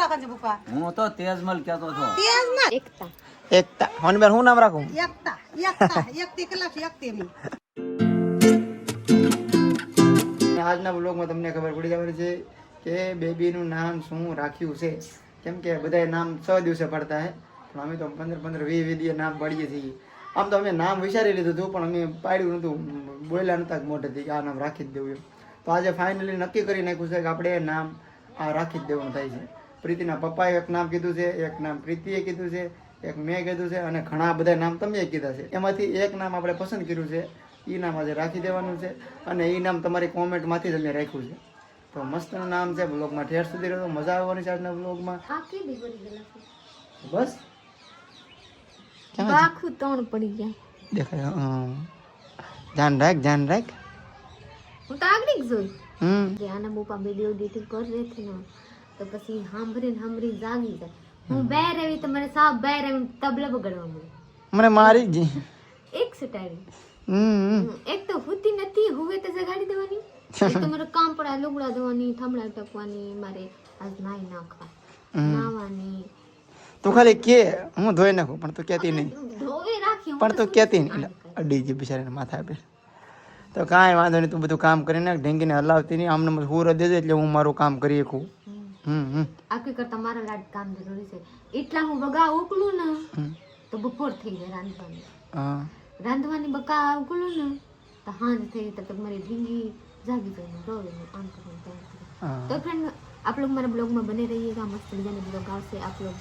રાખવાનું છે પપ્પા? હું તો તેજમલ કહેતો છો. તેજમલ? એકતા. એકતા. એકતા હોનીબેન હું નામ રાખું? એકતા. એકતા. એકતી કેટલા છે? એકતી એમની આજના બ્લોગમાં તમને ખબર પડી જવાની છે કે બેબીનું નામ શું રાખ્યું છે. કેમ કે બધાય નામ છ દિવસે પડતા હે. પણ અમે તો પંદર પંદર વીસ વીસ દિવસ નામ પાડીએ છીએ. આમ તો અમે નામ વિચારી લીધું હતું પણ અમે પાડ્યું નહોતું. બોલ્યા નહોતા મોઢેથી કે આ નામ રાખી જ દેવું એમ. તો આજે ફાઇનલી નક્કી કરી નાખ્યું છે કે આપણે નામ આ રાખી જ દેવાનું થાય છે. પ્રીતિના પપ્પાએ એક નામ કીધું છે એક નામ પ્રીતિએ કીધું છે એક મેં કીધું છે અને ઘણા બધા નામ તમે કીધા છે. એમાંથી એક નામ આપણે પસંદ કર્યું છે એ નામ આજે રાખી દેવાનું છે અને એ નામ તમારી કોમેન્ટમાંથી જ અમે રાખ્યું છે. તો મસ્તનું નામ છે બ્લોગમાં ઠેર સુધી રહેતો મજા આવવાની છે આજના બ્લોગમાં બસ. આખું ત્રણ પડી ગયા. દેખાય ધ્યાન રાખ ધ્યાન રાખ. હું તો આગળ જોઈ. હમ. આના પપ્પા વીડિયો એડિટિંગ કરી રહી ને. તો પછી સાંભળીને સાંભળીને જાગી જાય. હું બે રેવી તો મને સાવ બે રેવી તબલા બગડવા મળે મને મારી જ. એક સટાવી. હમ. એક તો હુતી નથી હુવે તો જગાડી દેવાની. એક તો મારે કામ પડે લુગડા ધોવાની થમણા ટકવાની મારે આજ નાઈ નાખવા. નાવાની તું ખાલી કે હું ધોઈ નાખું પણ તું કહેતી નહીં. પણ તું કહેતી નહીં. અડી ગઈ બિચારીને માથા આપે. તો કાંઈ વાંધો નહીં તું બધું કામ કરી નાખ ઢેંગીને હલાવતી નહીં. આમને હુર દેજે એટલે હું મારું કામ કરી શકું. આખી કરતા મારા લાડ કામ જરૂરી છે એટલા હું બગા ઉકલું ને હમ. તો બપોર થઈ જાય રાંધવાની હા રાંધવાની બકા ઉકલું ને તો હાંજ થઈ તો મારી ઢીંગી જાગી જાય રોવે ને આમ કરવાનું તેમ કરવાનું. હા तो फ्रेंड आप लोग हमारे ब्लॉग में बने रहिएगा मस्त जाने ब्लॉग गाँव से आप लोग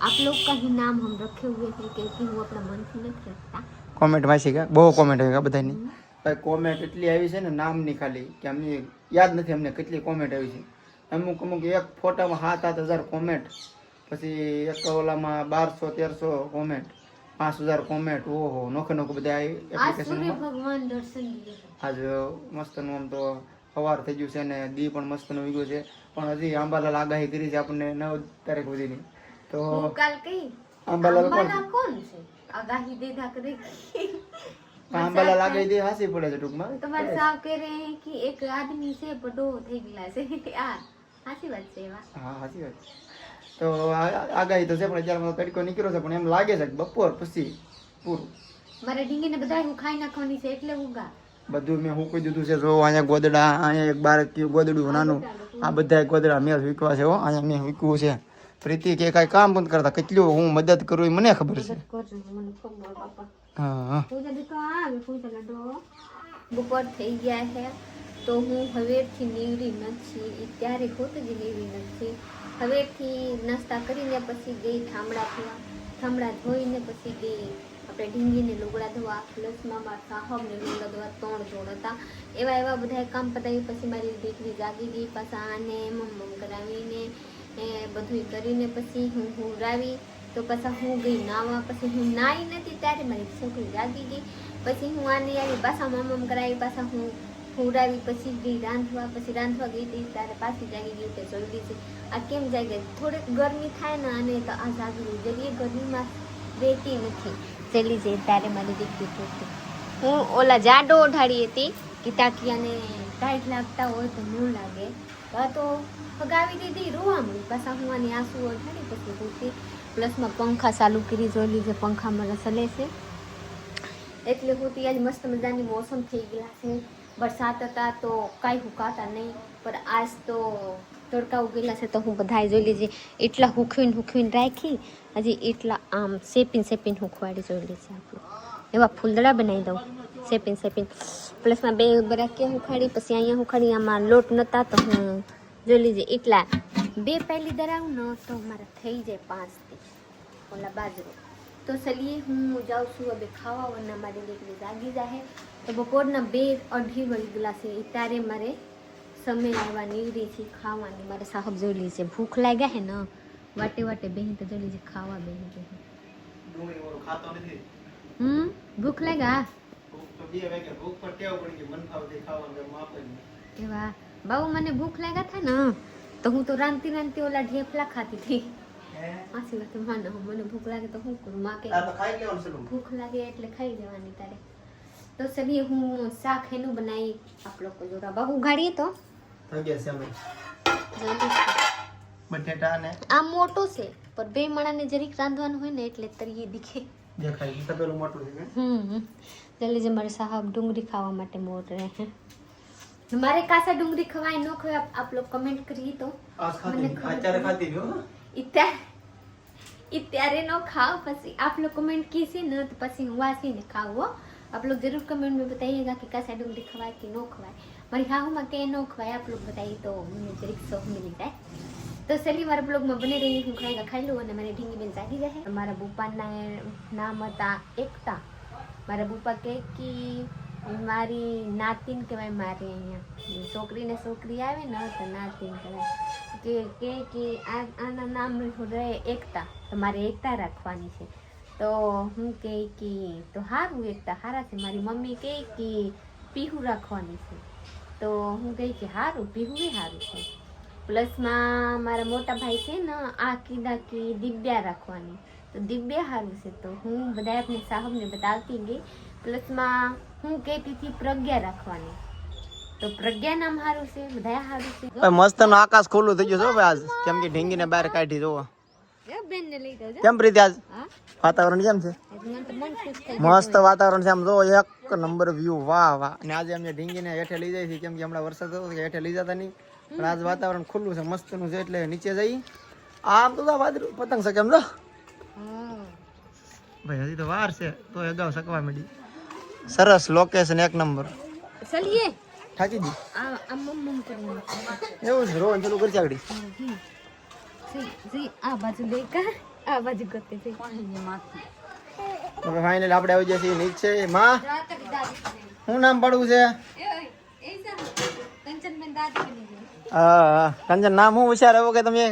आप लोग का ही नाम हम रखे हुए हैं क्योंकि वो अपना मन से नहीं रखता કોમેન્ટ વાંચી ગયા બહુ કોમેન્ટ આવી ગયા બધાની ભાઈ કોમેન્ટ એટલી આવી છે ને નામની ખાલી કે અમને યાદ નથી અમને કેટલી કોમેન્ટ આવી છે અમુક અમુક એક ફોટામાં સાત સાત હજાર કોમેન્ટ પછી એક ઓલામાં બારસો તેરસો કોમેન્ટ પાંચ હજાર કોમેન્ટ ઓહો નોખે નોખ બધા એપ્લિકેશન આજ મસ્તનું આમ તો સવાર થઈ ગયું છે અને દી પણ મસ્ત મસ્તનું ગયું છે. પણ હજી આંબાલાલ આગાહી કરી છે આપણને નવ તારીખ સુધીની. તો આંબાલાલ કોણ છે? આગાહી દેધા કરી આંબાલા લાગે દે હાસી પડે છે ટૂંકમાં. તમારે સાફ કરે કે એક આદમી છે પડો થઈ ગયા છે. આ સાચી વાત છે હા સાચી વાત છે. તો આગાહી તો છે પણ અત્યારે તડકો નીકળ્યો છે પણ એમ લાગે છે કે બપોર પછી પૂરું. મારે ડીંગીને બધા હું ખાઈ નાખવાની છે એટલે ઉગા બધું મેં મૂકી દીધું છે જો અહીંયા ગોદડા અહીંયા એક બાર ગોદડું નાનું આ બધા ગોદડા મેં વીકવા છે હો અહીંયા મેં વીકવું છે. પ્રીતિ કે કાંઈ કામ બંધ કરતા કેટલું હું મદદ કરું એ મને ખબર છે. હા હા. બપોર થઈ ગયા છે. તો હું હવેથી નીવડી નથી, એ ત્યારે હોત જ નીવડી નથી. હવેથી નાસ્તા કરીને પછી ગઈ ઠામડા ધોવા ઠામડા ધોઈને પછી ગઈ. આપણે ઢીંગીને લુગડા ધોવા પ્લસમાં મારા સાહબને લુગડા ધોવા ત્રણ જોડ હતા. એવા એવા બધા કામ પતાવી, પછી મારી દીકરી જાગી ગઈ, પાછા આને મમ્મ કરાવીને, એ બધું કરીને પછી હું હુરાવી તો પાછા હું ગઈ નાવા, પછી હું નાઈ નથી, ત્યારે મારી છોકરી જાગી ગઈ. પછી હું આને આવી પાછા મમ્મ કરાવી, પાછા હું હુરાવી પછી ગઈ રાંધવા, પછી રાંધવા ગઈ હતી, ત્યારે પાછી જાગી ગઈ કે જલ્દી આ કેમ જાગે? થોડીક ગરમી થાય ને અને તો આ જાગી જરી ગરમીમાં રહેતી નથી. ચલી જઈ ત્યારે મારી દીકરી પૂરતી. હું ઓલા જાડો ઓઢાડી હતી કે તાકિયાને ટાઈટ લાગતા હોય તો ન લાગે. તો ફગાવી દીધી રોવા મળી પાછા હું આની આંસુ ઓઢાડી પછી પૂરતી. પ્લસમાં પંખા ચાલુ કરી, જોઈ લીધે પંખામાં રસલે છે. એટલે હોતી આજ મસ્ત મજાની મોસમ થઈ ગયા છે. વરસાદ હતા તો કાંઈ હુકાતા નહીં, પણ આજ તો તડકા ઉગેલા છે તો હું બધાએ જોઈ લીધી એટલા હુખવીને હુખવીને રાખી, હજી એટલા આમ સેપીને સેપીને હુખવાડી જોઈ લીધી આપણે. એવા ફૂલદડા બનાવી દઉં સેપીને સેપીને પ્લસમાં બે બરાકીયા હુખાડી, પછી અહીંયા હુખાડી, આમાં લોટ નહોતા તો હું જોઈ લીધી એટલા. બે પહેલી દરાવું ને તો મારા થઈ જાય પાંચથી ઓલા બાજરો. તો ચલીએ હું જાઉં છું હવે ખાવા વરના મારી દીકરી જાગી જાહે. તો બપોરના બે અઢી વાગેલા છે ત્યારે મારે સમય આવવા નીવડી છે ખાવાની. મારે સાહબ જોલી છે. ભૂખ લાગ્યા હે ને? વાટે વાટે બેહી તો જોઈ છે ખાવા બેહી ગઈ હમ? ભૂખ લાગ્યા. એવા. બાબુ મને ભૂખ લાગ્યા થાય ને? તો હું તો રાંધતી રાંધતી ઓલા ઢેફલા ખાતી હતી. હે? આસી વાત માનો મને ભૂખ લાગે તો હું કરું માં કે આ તો ખાઈ લેવાનું છે ડુંગળી. ભૂખ લાગે એટલે ખાઈ લેવાની તારે તો ચલીએ હું શાક એનું બનાવી આપ લોકો જોડા બાબુ ગાડીએ તો થઈ ગયા છે અમે જલ્દી બટેટા ને આ મોટો છે પણ બે માણાને જરીક રાંધવાનું હોય ને એટલે તરીએ દીખે દેખાય છે તપેલું મોટું છે હમ જલ્દી જે મારે સાહબ ડુંગળી ખાવા માટે મોટ રહે હે મારે કાસા ડુંગળી ખવાય ન ખવાય આપ, આપ લોग કમેન્ટ કરીએ તો આ ખાતી મને ખબર અત્યારે ખાતી જો ઇત્યારે ઇત્યારે નો ખાઓ પછી आप लोग कमेंट कीजिए ना तो પછી હું વાસીને ખાઉં હો आप लोग जरूर कमेंट में बताइएगा कि कैसा डूंगरी खवाए कि नो खवाए મારી હાહુ માં કે નો ખવાય आप लोग बताइए तो मुझे जरीक शौक मिल जाए तो चलिए મારા બ્લોગમાં બને રહી હું ખાઈ ખાઈ લઉં અને મારી ઢીંગી બેન જાગી જાય મારા બુપાના નામ હતા એકતા મારા બુપા કહે કે મારી નાતિન કહેવાય મારી અહીંયા છોકરીને છોકરી આવે ને તો નાતિન કહેવાય કે કે કે આ આના નામ રહે એકતા. તો મારે એકતા રાખવાની છે. તો હું કે તો સારું એકતા સારા છે. મારી મમ્મી કહે કે, પીહું રાખવાની છે. તો હું કહે કે સારું પીહું એ સારું છે. પ્લસમાં મારા મોટા ભાઈ છે ને, આ કીધા કે દિવ્યા રાખવાની. તો દિવ્યા સારું છે. તો હું બધા આપણે સાહેબને બતાવતી ગઈ. પ્લસમાં હું કહેતી હતી પ્રજ્ઞા રાખવાની. તો પ્રજ્ઞા નામ સારું છે બધા સારું છે. ભાઈ મસ્ત નો આકાશ ખુલ્લું થઈ ગયું છે ભાઈ આજ. કેમ કે ઢીંગીને બહાર કાઢી જોવો. કેમ પ્રીતિ આજ? વાતાવરણ કેમ છે? મસ્ત વાતાવરણ છે આમ જો એક નંબર વ્યૂ વાહ વાહ. અને આજે અમે ઢીંગીને હેઠે લઈ જાય છે કેમ કે હમણાં વરસાદ હતો કે હેઠે લઈ જતા નહીં. પણ આજ વાતાવરણ ખુલ્લું છે મસ્તનું છે એટલે નીચે જઈ. આમ તો પતંગ શકે એમ ભાઈ હજી તો વાર છે તો અગાઉ શકવા મળી સરસ લોકેશન એક નંબર. ચલીએ. થાકી કરીને એવું છે રોહન ચાલુ કરી ચાકડી. જી જી આ બાજુ દેખા આ બાજુ ગતે છે હવે ફાઇનલ આપણે આવી જશે નીચ નીચે માં શું નામ પડવું છે? ગઈ હા કંચન નામ હું હોશિયાર આવો કે તમે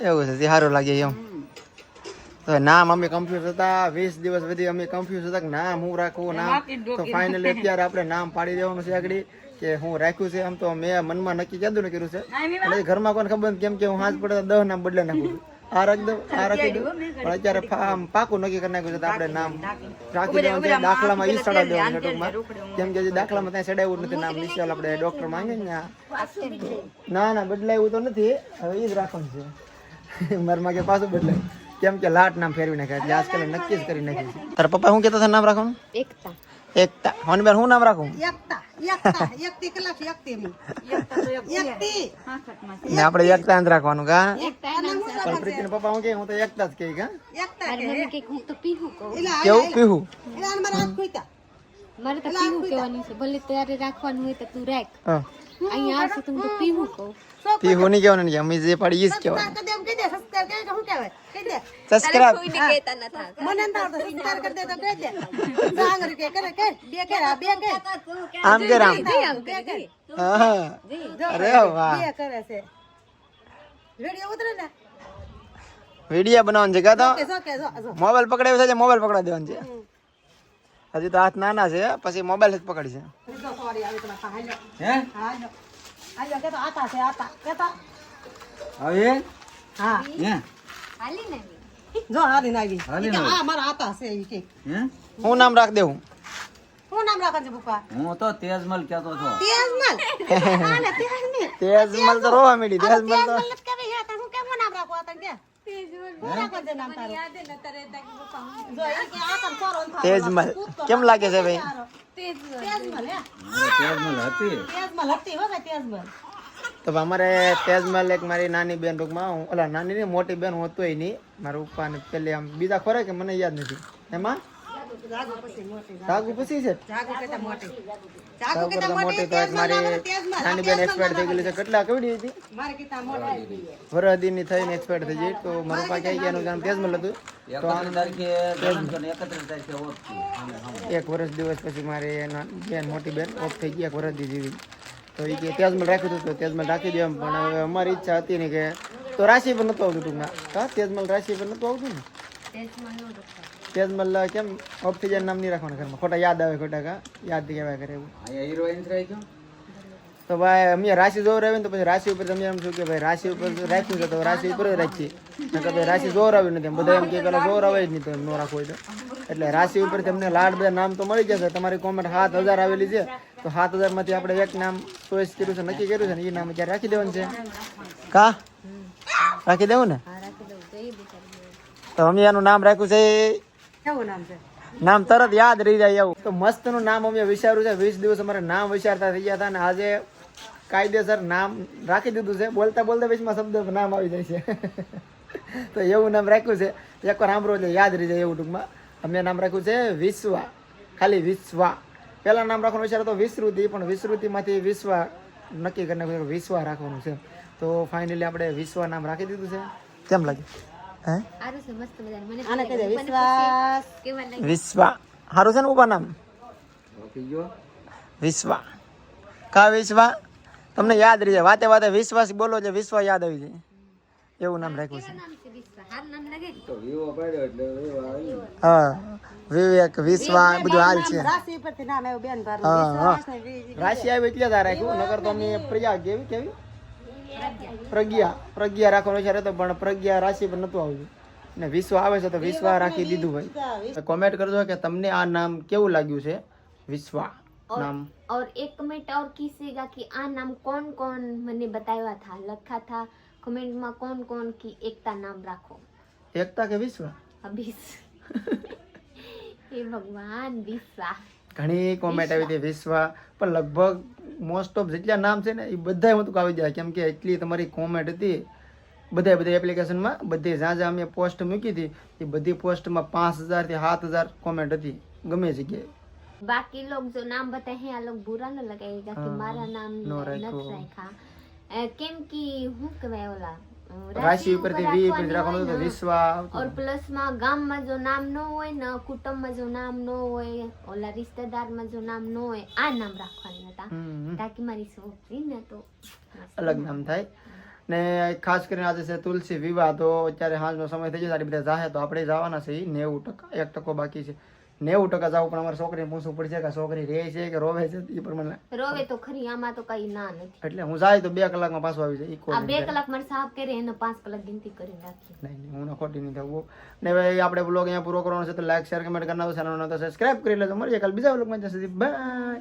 એવું છે સારું લાગે એમ. તો નામ અમે કન્ફ્યુઝ હતા. વીસ દિવસ સુધી અમે કન્ફ્યુઝ હતા કે નામ હું રાખવું નામ? તો ફાઇનલી અત્યારે આપણે નામ પાડી દેવાનું છે આગળ. કે હું રાખ્યું છે આમ તો મેં મનમાં નક્કી કીધું ને કર્યું છે? એટલે ઘરમાં કોને ખબર કેમ કે હું હાથ પડતા દહ નામ બદલે નાખું. આ રાખી દઉં આ રાખી દઉં. પણ અત્યારે આમ પાકું નક્કી કરી નાખ્યું છે તો આપણે નામ રાખી દેવાનું છે. દાખલામાં ઈ સડાવી દેવાનું છે ટૂંકમાં. કેમ કે દાખલામાં ત્યાં ચડાવ્યું નથી નામ નિશાલ આપણે ડોક્ટર માંગે ને ના ના બદલાયું તો નથી. હવે એ જ રાખવાનું છે. મારે કે પાછું બદલાય. કેમ કે લાટ નામ ફેરવી નાખ્યા એટલે આજકાલ નક્કી જ કરી નાખ્યું છે. તારા પપ્પા શું કહેતા હતા નામ રાખવાનું? એકતા. એકતા. હોનબેન શું નામ રાખું એકતા. એકતા. એકતી કેટલા છે? એકતી એમ એકતી. ને આપણે એકતા જ રાખવાનું કા? એકતા અને હું પણ પ્રીતિના પપ્પા હું કે હું તો એકતા જ કહી કા એકતા મારી મમ્મી કે હું તો પીહું કહું. એટલે આ- કેવું? પીવું એટલે આને મારા હાથ ખોઈતા મારે તો પીહું કહેવાનું છે. ભલે ત્યારે રાખવાનું હોય તો તું રાખ. હા. અહીંયા આવશે તો હું તો પીવું કહું. પીવું નહીં કહેવાનું ને અમે જે પાડી ઈ જ કહેવાનું. કદી એમ કહી દે સબસ્ક્રાઇબ કરી કે શું કહેવાય? કહી દે. સબસ્ક્રાઇબ મને ન થાતું સબસ્ક્રાઇબ કરી દે તો કહી દે. જાંગરી કે કરે કે બે કે આ બે કે. આમ કે રામ બે કે. હા અરે વાહ. બે કરે છે. વિડિયો ઉતરે ને? વીડિયો બનાવવાનું છે કા તો? મોબાઈલ પકડાવ્યો છે મોબાઈલ પકડાવી દેવાનું છે. હજી તો હાથ નાના છે પછી મોબાઈલ જ પકડી છે. હવે? હા. જો હારી નાગી આ મારા આતા છે ઈ કે. હું? નામ રાખ દેવું? હું નામ રાખે છે પપ્પા? હું તો તેજમલ કહેતો છો તેજમલ? હા ને તેજમલ. તેજમલ તો રોવા મીડી તેજમલ તો તેજમલ જ હે તો હું કેમ નામ રાખો આતા તેજમલ કેમ લાગે છે ભાઈ તો અમારે તેજમલ એક મારી નાની બેન ટૂંકમાં હું ઓલા નાની ને મોટી બેન હોતું નહીં મારા પપ્પા ને પેલી આમ બીજા ખોરાક કે મને યાદ નથી એમાં જાગો પછી મોટી સાગુ પછી છે? જાગો કેતા મોટી. જાગો સાગુ કેતા કરતા મોટી મોટી તો એક મારી નાની બેન એક્સપાયર થઈ ગયેલી છે. કેટલા કેવડી હતી? મારે કીધા મોટી વરહદીની થઈને એક્સપાયર થઈ ગઈ. તો મારા પાસે આવી ગયાનું તેજમલ હતું? તો તારીખે. એક વર્ષ દિવસ પછી મારી એના બેન મોટી બેન ઓફ થઈ ગઈ. એક વર્ષથી જીવી. તો એ કે તેજમલ રાખ્યું હતું તો તેજમલ રાખી દે પણ હવે અમારી ઈચ્છા હતી ને કે તો રાશિ પર નતું આવતું ટૂંકમાં. હા તેજમલ રાશિ પર નતું આવતું ને? તેજમલ કેમ ઓક્સિજન નામ નહીં રાખવાનું ઘરમાં? ખોટા યાદ આવે ખોટા કા? યાદ કહેવાય કરે એવું. હિરોઈન થઈ તો ભાઈ અમે રાશિ જોર આવે ને તો પછી રાશિ ઉપર તમે એમ શું કે ભાઈ રાશિ ઉપર રાખ્યું છે તો રાશિ ઉપર જ રાખીએ. નકર ભાઈ રાશિ જોર આવ્યું નથી. બધા એમ કે પેલા જોર આવે જ નહીં તો એમ ન રાખવું હોય તો. એટલે રાશિ ઉપર તમને લાડ બધા નામ તો મળી જશે. તમારી કોમેન્ટ સાત હજાર આવેલી છે તો સાત હજારમાંથી આપણે એક નામ ચોઈસ કર્યું છે નક્કી કર્યું છે ને એ નામ અત્યારે રાખી દેવાનું છે. કા? રાખી દેવું ને? તો અમે એનું નામ રાખ્યું છે કેવું નામ છે? નામ તરત યાદ રહી જાય એવું. તો મસ્તનું નામ અમે વિચાર્યું છે. વીસ દિવસ અમારે નામ વિચારતા થઈ ગયા હતા અને આજે કાયદેસર નામ રાખી દીધું છે. બોલતા બોલતા વીસમાં શબ્દ નામ આવી જાય છે. તો એવું નામ રાખ્યું છે. એકવાર સાંભળો એટલે યાદ રહી જાય એવું ટૂંકમાં. અમે નામ રાખ્યું છે વિશ્વા. ખાલી વિશ્વા. પેલા નામ રાખવાનું વિચાર હતો વિસ્તૃતિ પણ વિસ્તૃતિમાંથી વિશ્વા નક્કી કરીને વિશ્વા રાખવાનું છે. તો ફાઇનલી આપણે વિશ્વા નામ રાખી દીધું છે. કેમ લાગે વિશ્વા. સારું છે ને ઊભા નામ? વિશ્વા. કા વિશ્વા? તમને યાદ રહી જાય. વાતે વાતે વિશ્વાસ બોલો છે વિશ્વા યાદ આવી જાય. એવું નામ રાખ્યું છે. હા. વિવેક વિશ્વા બધું હાલ છે. રાશિ ઉપરથી નામ આવ્યું બેન ભાર હા, હા. વિશ્વાસ ને વી- રાશિ આવી એટલે રાખ્યું નકર તો અમે પ્રિયા કેવી કેવી? પ્રજ્ઞા પ્રજ્ઞા રાખવાનો વિચાર હતો પણ પ્રજ્ઞા રાશિ પર નતું આવ્યું ને વિશ્વ આવે છે તો વિશ્વા રાખી દીધું ભાઈ કોમેન્ટ કરજો કે તમને આ નામ કેવું લાગ્યું છે વિશ્વા નામ और एक कमेंट और कीजिएगा कि आ नाम कौन कौन मैंने बताया था लिखा था कमेंट में कौन कौन की एकता नाम राखो એકતા કે વિશ્વ अभी हे भगवान विश्वा ઘણી કોમેન્ટ આવી હતી વિશ્વા. પણ લગભગ મોસ્ટ ઓફ જેટલા નામ છે ને એ બધા મતલબ આવી જાય કેમ કે એટલી તમારી કોમેન્ટ હતી બધા બધા એપ્લિકેશનમાં બધી જ્યાં જ્યાં અમે પોસ્ટ મૂકી હતી એ બધી પોસ્ટમાં પાંચ હજારથી સાત હજાર કોમેન્ટ હતી ગમે જગ્યાએ. બાકી લોક જો નામ બતાવે આ લોક બુરા ન લગાવેગા કે મારા નામ ન રાખા કેમ કે હું કહેવાય ઓલા રાશિ ઉપરથી વી ઉપરથી રાખવાનું તો વિશ્વા ઓર પ્લસમાં ગામમાં જો નામ નો હોય ને કુટુંબમાં જો નામ ન હોય ઓલા રિશ્તેદારમાં જો નામ ન હોય આ નામ રાખવાના હતા. તાકી મારી છોકરી ને તો અલગ નામ. થાય. ને ખાસ કરીને આજે છે તુલસી વિવાહ તો અત્યારે હાલનો સમય થઈ જાય સારી બધા જાહે તો આપણે જવાના છે નેવું ટકા એક ટકો બાકી છે. નેવું ટકા જવું પણ અમારે છોકરીને પૂછવું પડશે કે છોકરી રહે છે કે રોવે છે? એ પ્રમાણે રોવે તો ખરી આમાં તો કઈ ના નથી. એટલે હું જાય તો બે કલાકમાં પાછો આવી જાય ઈ આ બે કલાક મારે સાફ કરે એને પાંચ કલાક ગિનતી કરીને રાખી નહીં નહીં હું ખોટી નહીં થવું. ને હવે આપણે બ્લોગ અહીંયા પૂરો કરવાનો છે તો લાઈક શેર કમેન્ટ કરનાર ચેનલ તો સબસ્ક્રાઇબ કરી લેજો. મળીએ કાલ બીજા બ્લોગમાં સુધી બાય